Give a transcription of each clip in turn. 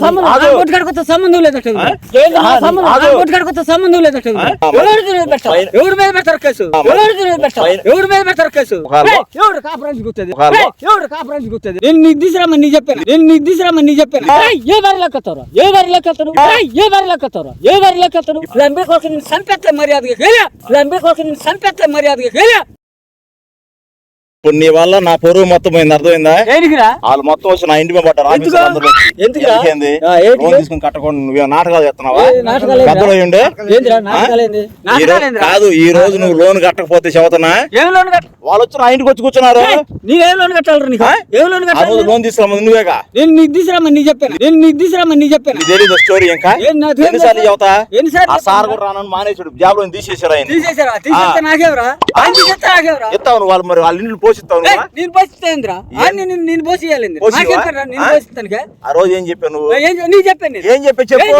సంబంధం? కొట్టుకాడికొత్త సంబంధం లేదట ఇది. ఏంది నా ఆగు. సంబంధం? నా ఆగు. కొట్టుకాడికొత్త సంబంధం లేదట ఇది. ఆ. ఎవరి మీద పెడతారు కేసు. ఎవరి మీద పెడతారు కేసు? ఎవడు కాపురానికి గుర్తుంది ఎవడు కాపురానికి గుర్తుంది నేను నీకు తీసుకురామని నీ చెప్పాను. నేను నీకు తీసుకురామని నీ చెప్పాను. ఏయ్, ఏ బారి లెక్కతారు ఏ బారి లెక్కతారు ఏయ్, ఏ బారి లెక్కతారు ఏ బారి లెక్కతారు లంబే కోసం సంపెత్తే మర్యాదగా లంబే కోసం సంపెత్తే మర్యాదగా ఇప్పుడు నీ వల్ల నా పొరుగు మొత్తం పోయింది అర్థమైందా? వాళ్ళు మొత్తం వచ్చి నా ఇంటి మీద పడ్డారు? లోన్ తీసుకుని కట్టకుండా నువ్వు నాటకాలు చేస్తున్నావా? పెద్దలు కాదు ఈ రోజు నువ్వు లోన్ కట్టకపోతే చెబుతున్నా? వాళ్ళు వచ్చి నా ఇంటికి వచ్చి కూర్చున్నారు. నీవేం లోన్? ఏం లోన్ కట్టాలి లోన్ తీసుకురామని నువ్వేగా నేను నీకు తీసుకురామని నీ చెప్పాను. నేను నీకు తీసుకురామని నీ చెప్పాను. తెలియదు స్టోరీ ఇంకా. ఎన్నిసార్లు చెబుతా? ఎన్నిసార్లు సార్ కూడా రానని మానేసాడు జాబ్లో తీసేసారు ఆయన. తీసేసారా తీసేస్తే నాకేవరా? నువ్వు వాళ్ళు మరి వాళ్ళ ఇంట్లో పోషిస్తావు? నేను పోషిస్తేంద్రా ఆయన నేను నేను నేను ఆ? రోజు ఏం చెప్పావు నువ్వు? నీకు చెప్పాను నేను. ఏం చెప్పి. చెప్పు?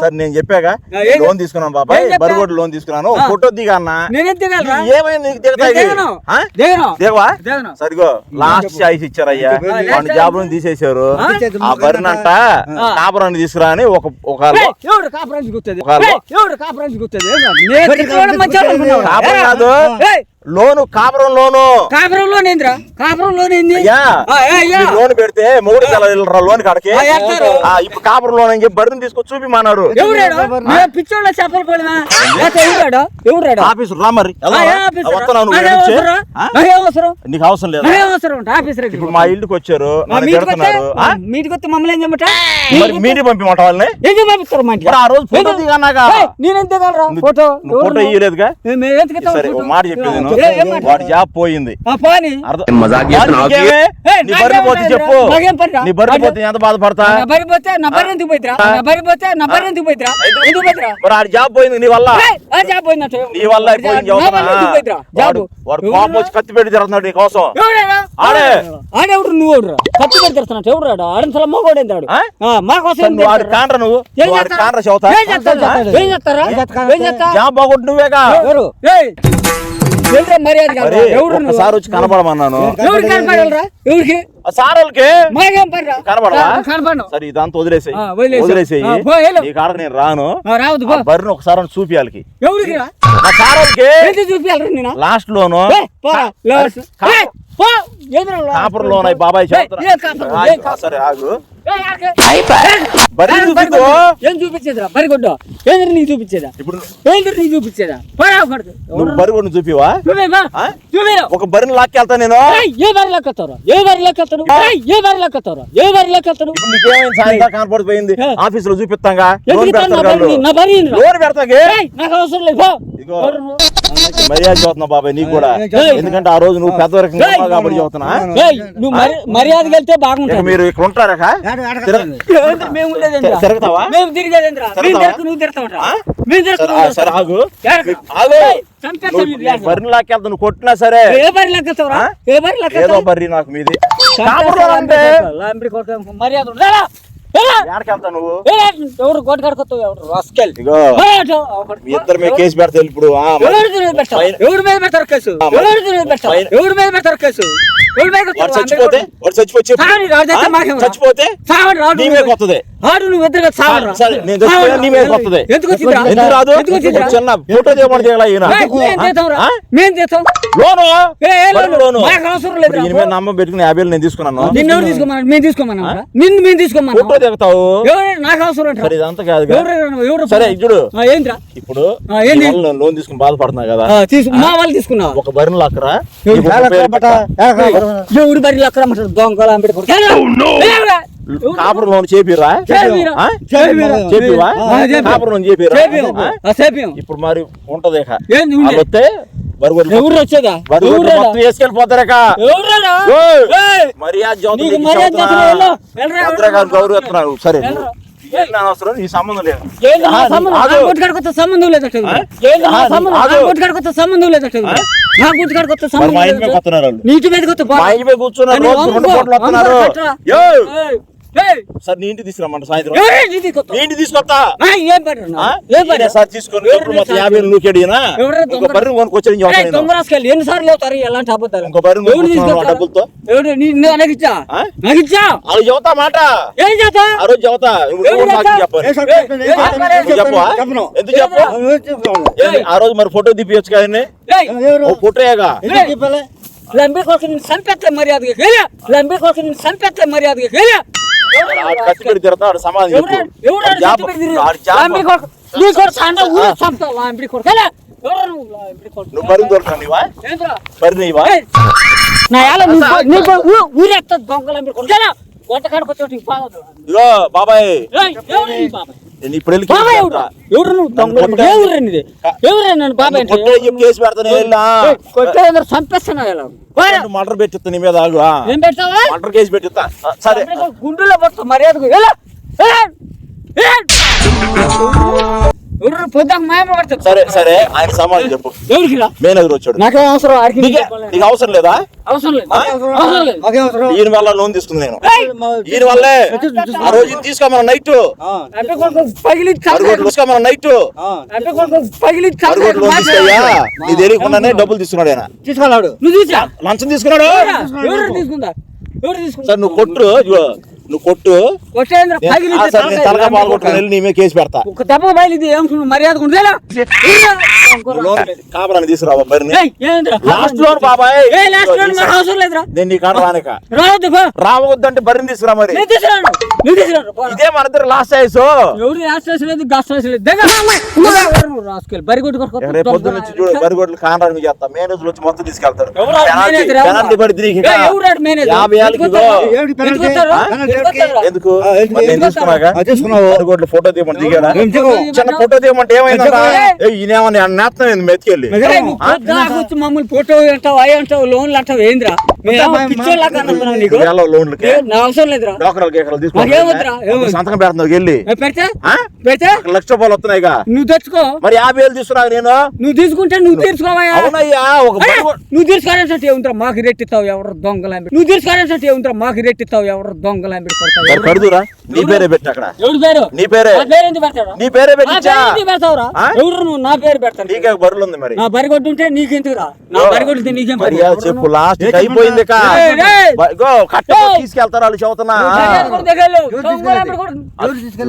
సరే నేను చెప్పాగా? లోన్ తీసుకున్నాను బాబాయ్? బరుగోడు లోన్ తీసుకున్నాను. ఫోటో దిగా అన్న. నేనేం దిగలరా? ఏమైంది? నీకు నేను దిగవా? సరిగో. లాస్ట్ చాయిస్ ఇచ్చారయ్యా. last జాబ్లో తీసేశారు. ఆ? బరినంట కాపురాన్ని తీసుకురా అని ఒక ఒక ఎవడు కాపురానికి గుర్తుంది ఒకవేళ- ఎవడు కాపురానికి గుర్తుంది నేను అనుకున్నావా? కాపురం లోను. కాపురం లోను కాపురంలో నేంద్రా కాపురంలో నేంది అయ్యా ఆ, ఏ, అయ్యా. మీరు లోన్ పెడితే మొగుడు పిల్లలు లోన్ కాడికి. ఇప్పుడు కాపురం లోన్ అని చెప్పి బరిని తీసుకొచ్చి చూపిమన్నారు ఎవరాడు? నేను పిచ్చోళ్ళ చెప్పలు ఆఫీసు రా మరి? ఏ నాకేం? అవసరం? లేదా? నాకేం అవసరం ఆఫీసర్. ఇప్పుడు మా ఇల్లుకి వచ్చారు మీటికి వస్తే మమ్మల్ని ఏం మీటింగ్ పంపిమంట వాళ్ళని? ఎందుకు పంపిస్తారు మా ఇంటికి? ఆ రోజు ఫోటో ఫోటో ఫోటో? ఇయ్యలేదుగా? మాట చెప్పేది నేను. ఏ, ఏం మాట? వాడి జాబ్ పోయింది. నీ బర్రె పోతే. చెప్పు? నీ బర్రె ఎంత బాధపడతా? మరి ఆడి జాబ్ పోయింది నీ వల్ల. నీ వల్ల వాడు కోపం వచ్చి కత్తి పెట్టి తిరుగుతున్నాడు నీ కోసం? ఆడే. ఆడెవడు నువ్వు కత్తి పెట్టి మగోడేంది ఆడు మా కోసం నువ్వు వాడి కాండ్ర నువ్వు? వాడి? కాండ్ర చెబుతా ఏం చేస్తారా? ఏం చేస్తారా? ఏం చేస్తా? జాబ్ బాగొట్టు నువ్వేగా? ఒక్కసారి వచ్చి కనపడమన్నాను ఎవరికి కనపడాలిరా? ఎవరికి? ఆ సార్ వాళ్ళకి మాకేం పనిరా? కనపడవా? ఆ, కనపడను. సరే ఇదంతా వదిలేసేయి వదిలేసేయ్. నేను రాను రావద్దు. బర్రెని ఒకసారి ఎవరికి సార్ వాళ్ళకి? లాస్ట్ లోను కాపురం లోన్ బాబాయ్ ఏం సరే ఆగు. బరిగొడ్డు. ఏం చూపించేదిరా? బరిగొడ్డు. ఏంద్ర నీకు చూపించేదా? ఇప్పుడు ఏంద్ర నీకు చూపించేదా? పోరా ఒకటి. నువ్వు బరి కొన్ని చూపివా? చూపిరా. ఒక బరిని లాక్కెళ్తా నేను. ఏయ్, ఏ బారి ఏ బారి లెక్కతారు ఏయ్, ఏ బారి ఏ బారి ఇప్పుడు నీకేమైంది సాయంత్రం కనపడిపోయింది. ఏ. ఆఫీస్లో చూపిస్తాంగా. ఎందుకు లోన్ పెడతాగే? నాకు అవసరం లేదు. మర్యాద చదువుతున్నా బాబాయ్ నీకు కూడా. ఎందుకంటే ఆ రోజు నువ్వు పెద్ద. ఉన్నావు కాబట్టి చదువుతున్నా నువ్వు మరి మర్యాదకి వెళ్తే బాగుంటుంది. మీరు ఇక్కడ ఉంటారా? తిరగతావా. బరిని లాక్కెళ్తా నువ్వు కొట్టినా సరే. ఏ బారి లెక్కతావురా ఆ? ఏ బారి ఏదో లెక్కతావు బర్రి నాకు మీది. మర్యాద నువ్వు? ఎవరు కొట్టుకాడుకొస్తావు ఎవరు? రాస్కెల్. ఇగో మీ ఇద్దరు మీద కేసు పెడతా ఇప్పుడు. ఎవరి మీద పెడతారు? ఎవరి పెడతారు కేసు? ఎవరి మీద పెడతారు? ఎవరి మీద పెడతారు కేసు? ఎవరి వాడు? చచ్చిపోతే వాడు చచ్చిపోతే నీ. మీద కొత్తదే ఆడు నువ్వు ఇద్దరు. సరే, నేను నీ మీద కొత్తదే. ఎందుకు రాదు? చిన్న ఫోటో తీయమని ఈయన. చేస్తాం లోను. లోను? ఈయన మీద నమ్మ పెట్టుకుని యాభై నేను తీసుకున్నాను. నిన్ను ఎవరు తీసుకోమన్నా మేము తీసుకోమన్నా నిన్ను మేము తీసుకోమన్నా. ఫోటో దిగుతావు. ఎవరు? నాకు అవసరం అంటారా? సరే ఇదంతా కాదు ఎవరు సరే చూడు. ఇప్పుడు లోన్ తీసుకుని బాధపడుతున్నా కదా. మా వాళ్ళు తీసుకున్నావా. ఒక బరిని లాక్కరా? ఎవడు బరి అక్కడ దొంగలు చేపిరా. కాపురం ఇప్పుడు మరి ఉంటది వస్తే ఎవరు వచ్చేదా వేసుకెళ్ళిపోతారక! మర్యాద గౌరవిస్తున్నారు సరే ఏంటి నా సంబంధం లేదు. సంబంధం? గుట్టుకాడికొత్త సంబంధం ఆ, సంబంధం? వాళ్ళు. నీటి మీద కూర్చున్నారు సార్ నీ ఇంటికి తీసుకురమ్మంట సాయంత్రం? నీ ఇంటికి తీసుకొస్తా? ఏం పని సార్ తీసుకొని మొత్తం? యాభై వేలు నూకేడినా ఇంకో దొంగ? బర్రెని కొనుక్కొచ్చి నేను ఏయ్, చెప్తాను దొంగ రాసుకెళ్ళి ఎన్నిసార్లు అవుతారు ఎలాంటి అబద్ధాలు? ఇంకో తీసుకొస్తారు? డబ్బులతో. ఎవరు నీ- నీ- నాకు ఇచ్చా ఆ? నాకు ఇచ్చా వాళ్ళు చెబుతా మాట. ఏం చేస్తా? ఆ రోజు చెబుతా? చెప్పను. ఎందుకు చెప్పు? ఆ రోజు మరి ఫోటో తీపియచ్చు కానీ ఫోటోయేగా లంబే కోసం సంపెత్తే మర్యాదగా లంబే కోసం సంపెత్తే మర్యాదగా కత్తి కొడుకు. కేలా ఎవరు నువ్వు? బరి దొరకను నీవా? బరి నీవా? ఊరెత్త దొంగ ఇగో బాబాయ్. ఎవరు బాబాయ్? నేను ఇప్పుడు వెళ్ళి బాబాయ్ కేసు ఎవరు? పెడతా. ఎవరు నువ్వు? దొంగ కొట్ట- ఎవరు నన్ను? బాబాయ్ కొట్టే చెప్పి కేసు పెడతాను? వెళ్ళా చంపేస్తున్నా ఇలా. మటర్ పెట్టిస్తా నీ మీద ఆగు ఆ. ఏం పెట్టావా మటర్ కేసు పెట్టిస్తా. సరే. గుండెలో పడుతుంది మర్యాదకు ఎలా సరే సరే ఆయన సమాధానం చెప్పు. మేనేజర్ వచ్చాడు. నాకేం అవసరం ఆడికి నీకు అవసరం లేదా? ఈయన వల్ల లోన్ తీసుకుంది నేను! ఈయన వల్లే. ఆ రోజు తీసుకోమన్న నైట్. తీసుకోమన్న నైట్. నీ తెలియకుండానే డబ్బులు తీసుకున్నాడు ఆయన. తీసుకున్నాడు. లంచం తీసుకున్నాడు? ఎవరు తీసుకుందా? ఎవరు తీసుకుందా? సార్ నువ్వు కొట్టు నువ్వు కొట్టు. వెళ్ళి నీ మీద కేసు పెడతా. ఒక దెబ్బ బయలుది ఏం మర్యాద ఉండేలా కాపరాన్ని తీసుకురావా లాస్ట్ లోన్ బాబాయ్. లాస్ట్ అవసరం లేదురా. నేను నీ కాడ రానిక రావద్దు పో. రావద్దంటే బరిని తీసుకురా మరి. ఇదే మన ఇద్దరు లాస్ట్ అయ్యేసు ఎవరు రాష్ట్రం లేదు గాస్ట్రం లేదు. రాసుకెళ్ళి బరి కొట్టుకోరు రేపు పొద్దున్న నుంచి చూడు బరిగొడ్లు కాంట్రాక్ట్ చేస్తా. మేనేజర్ వచ్చి మొత్తం తీసుకెళ్తారు పెనాల్టీ-? యాభై ఏళ్ళకి ఎందుకు? నేను ఫోటో తీయమని దిగాడా? చిన్న ఫోటో తీయమంటే ఏమైందంట? ఎందుకు? ఈయనేమని నేత్తం ఏంది మెతికెళ్ళి? మమ్మల్ని ఫోటో అంటావు అవి అంటావు లోన్లు అంటావు ఏంద్రా? సంతకం పెడుతున్నావు వెళ్ళి. ఏ, పెడితే? ఆ? పెడితే? ఒక లక్ష రూపాయలు వస్తున్నాయిగా నువ్వు తెచ్చుకో. మరి యాభై వేలు తీసుకున్నావు నేను? నువ్వు తీసుకుంటే నువ్వు తీర్చుకోవయ్యా? నువ్వు తీసుకోవాలంటే ఏముంటారా మాకు రెట్టిస్తావు ఎవరు దొంగలాంబి నువ్వు తీసుకోవాలంటే ఏముంటారా మాకు రెట్టిస్తావు ఎవరు దొంగలాంబి నీ పేరే పెట్టి అక్కడ. పేరు? నీ పేరే. నా పేరు పెట్టించా? ఎవరు నువ్వు? నా పేరు పెడతాను. నీకే బరులు ఉంది మరి. నా నా నీకేం? మర్యాద చెప్పు లాస్ట్ అయిపోయింది కట్ట. తీసుకెళ్తారు వాళ్ళు చెబుతున్నా.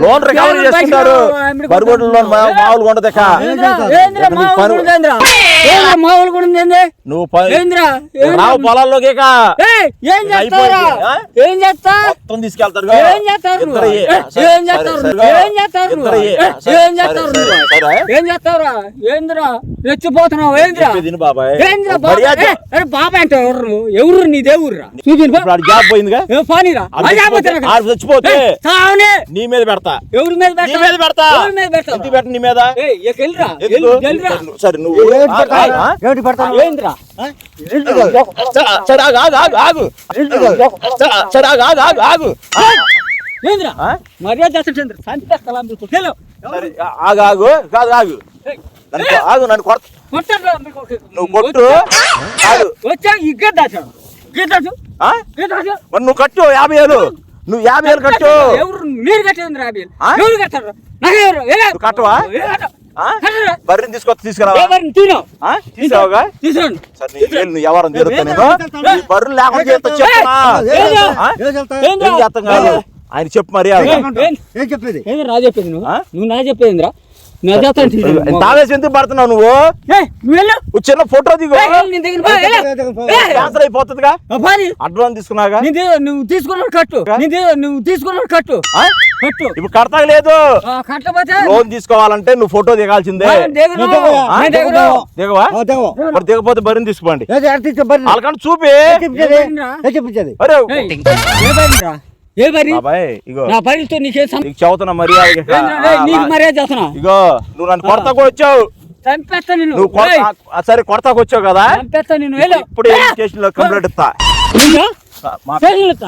లోన్ రికవరీ లోన్ మామూలుగా ఉండదు పొలాల్లోకి ఏం చేస్తావురా? అయిపోయింది, ఆ? ఏం చేస్తా మొత్తం తీసుకెళ్తారు ఏం చేస్తారు? ఏ- ఏం చేస్తారు. ఏం చేస్తారు? ఏ- చేస్తారు ఏంద్రా? రెచ్చిపోతున్నావు ఏంద్రా? బాబాయ్. ఏంద్రా అంటే ఎవరు? ఎవరు. ఇప్పుడు ఆడ జాబ్ పోయిందిగా? చచ్చిపోతే- నీ మీద పెడతా. ఎవరి మీద నీ పెడతావు? మీద పెడతా. మీద నీ మీద? సరే నువ్వు పెడతావు? ఏంద్రా? మర్యాద ఆగు కాదు ఆగు. నన్ను ఆగు నన్ను కొడత. నువ్వు కొట్టు. ఆగు. వచ్చా? దాచాడు నువ్వు కట్టు యాభై వేలు నువ్వు యాభై వేలు కట్టు. ఎవరు మీరు కట్టేది ఆ? ఎవరు కట్టారు? కట్టవా? బర్రెని తీసుకొచ్చి తీసుకురావా ఎవరిని తిను ఆ? తీసావుగా తీసుకోండి సరే నీ వేలు నువ్వు ఎవరని జరుగుతా నేను ఏం ఈ బర్రెలు లేకుండా చేస్తా ఆయన చెప్పు ఏం- ఏం చెప్పేది ఏంది నా చెప్పింది తావేసి ఎందుకు పడుతున్నావు నువ్వు? నువ్వు చిన్న ఫోటో దిగు. క్యాన్సర్ అయిపోతుందిగా. అడ్వాన్స్ తీసుకున్నాగా నువ్వు తీసుకున్నాడు కట్టు. నువ్వు తీసుకున్నాడు కట్టు. ఆ? కట్టు. ఇప్పుడు కడతాగా లేదు. లోన్ తీసుకోవాలంటే నువ్వు ఫోటో దిగాల్సిందే. దిగవా? మరి దిగపోతే బరిని తీసుకోండి చూపి? ఏం ఇగో నా బరితో నీకేం నీకు చదువుతున్న మర్యాద నీకు మర్యాద చేస్తున్నా ఇగో నువ్వు నన్ను కొడతాకు వచ్చావు చంపేస్తా నిన్ను నువ్వు సరే కొడతాకు వచ్చావు కదా చంపేస్తా నిన్ను. ఇప్పుడు స్టేషన్లో కంప్లైంట్ ఇస్తా?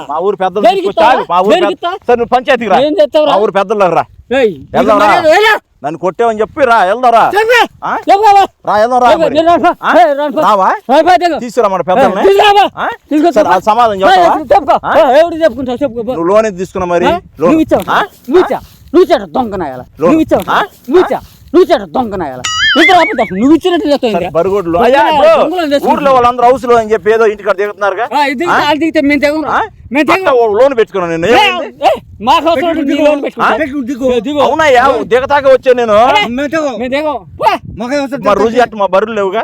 మా ఊరు పెద్దలు. మా ఊరు? సరే నువ్వు పంచాయతీకి రా? మా ఊరు పెద్దలు రా నన్ను కొట్టావని చెప్పి రా వెళ్దారా. రా వెళ్దాం. రావా? ఏ, పో, దిగు. తీసుకురా మన పెద్దల్ని. ఏ, తీసుకురా, ఆ? తీసుకో, సరే, చెప్పు. సమాధానం. నువ్వు లోన్ ఎంత తీసుకున్నావు మరి? నువ్వు ఇచ్చావు? నువ్వు ఇచ్చా నువ్వు ఇచ్చాడు దొంగనాయాల లోన్. నువ్వు ఇచ్చావు? నువ్వు ఇచ్చా నువ్వు ఇచ్చాడు అబద్ధం నువ్వు ఇచ్చినట్టు. ఊర్లో వాళ్ళందరూ హౌస్లో అని చెప్పి ఏదో ఇంటికాడ దిగుతున్నారుగా ఆ, ఇది దిగితే, అది దిగితే మేము తెగం ఆ? మేము తెగం అట్ట ఓ లోన్ పెట్టుకున్నాను నేను మాకు లోన్ పెట్టుకో. ఆ? ఏ, దిగు. అవునయ్యా దిగతాక వచ్చాను నేను. మా రోజు అట్ట మా బర్రెలు లేవుగా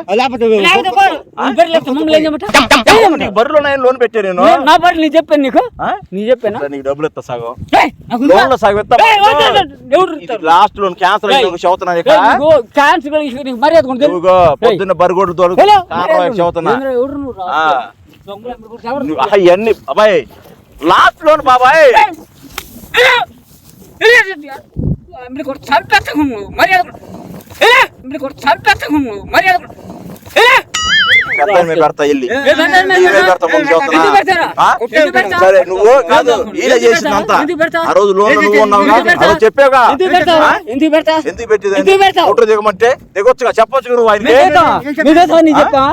బర్రెలు ఉన్నాయని లోన్ పెట్టాను నేను నేను- నా బర్రెలు నీకు చెప్పాను నీకు ఆ? నీ చెప్పానా నీకు డబ్బులు ఇస్తా సగం? లోన్లో సగం ఇస్తా? లాస్ట్ లోన్ క్యాన్సర్ మర్యాద. నువ్వుగో పొద్దున్న బర్రెగొడ్డు తోడు ఇవన్నీ అబ్బాయి లాస్ట్ లోన్ బాబాయ్ నువ్వు మర్యాద సరే నువ్వు కాదు ఈయన? ఆ రోజు లోన్ నువ్వు చెప్పావుగా. ఎందుకు పెడతా? ఎందుకు పెట్టేది? ఫోటో దిగమంటే దిగొచ్చుగా చెప్పొచ్చు నువ్వు నేను ఆయనకి చేద్దాం. నేను చేద్దాం, నీ ఆ? చెప్పా?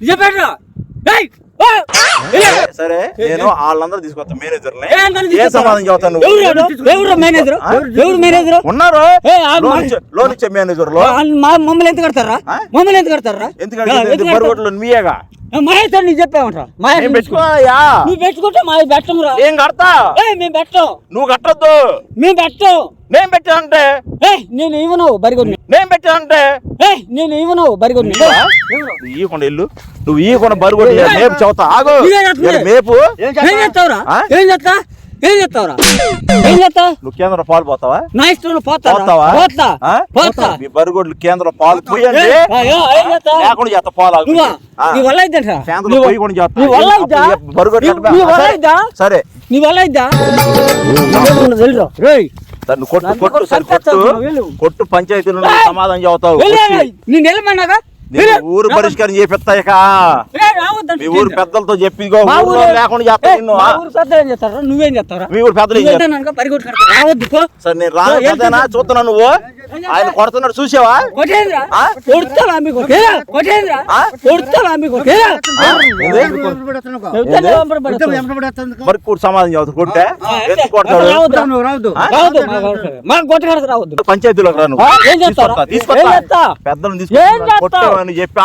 నీ చెప్పానురా? సరే నేను వాళ్ళందరూ తీసుకొస్తా మేనేజర్ని ఏ? సమాధానం చెబుతాను ఎవరు నువ్వు ఎవరు? ఎవరు మేనేజరు? ఎవరు మేనేజరు ఉన్నారు? లోన్ ఇచ్చే మేనేజర్లో మమ్మల్ని ఎంత కడతారా? మమ్మల్ని ఎంత కడతారా? ఎందుకంటే? బరుగొడ్లు మీయేగా మహేష్ నీకు మహేష్ పెట్టుకోయా నువ్వు పెట్టుకుంటే మా కడతా? ఏ మేము పెట్టం. నువ్వు కట్టొద్దు. మేము పెట్టం. నేను పెట్టానంటే నేను ఇవ్వను బరిగొని నేను పెట్టానంటే నేను ఇవ్వను బరిగొని ఈయకుండా ఇల్లు నువ్వు బరుగొడ్లు ఏ, మేపు చెబుతా ఆగు మేపు ఏం చేస్తావురా? ఏం చేస్తా ఏం చేస్తావురా ఏం చేస్తా నువ్వు కేంద్ర పాలు పోతావా నా ఇష్టం పోతా పోతావా పోతా? పోతా మీ బరుగొడ్లు కేంద్ర పాలు పోయండి లేకుండా చేస్తా పాలు. నీ వల్ల అయిద్దంట కేంద్రంలో పోయి కూడా చేస్తా. నీ వల్ల అయిద్దా బరుగొడ్లు నీ- వల్ల సరే. అయిద్దా సరే నీ వల్ల అయిద్దా వెళ్ళరా రేయ్ దాన్ని కొట్టు కొట్టు సరే కొట్టు. కొట్టు పంచాయతీలో! సమాధానం చెబుతావు. నేను ఊరు పరిష్కారం చేపిస్తా ఇక. మీ ఊరు పెద్దలతో చెప్పి లేకుండా చేస్తారా? నువ్వేం చేస్తారా మీ ఊరు పెద్దలు సరే నేను చేస్తావు? చూస్తున్నా నువ్వు. ఆయన కొడుతున్నాడు చూసావా. మరి కూడు సమాధానం చదువు కొట్టే? కొడతాడు? రావద్దు రావద్దు ఆ? రావద్దు మాకు అవసరం. మాకు కొట్టగడకు రావద్దు. పంచాయతీలోకి రా నువ్వు. ఆ? ఏం చేస్తావురా? తీసుకొస్తా, ఏం తీసుకొస్తా. చెప్పి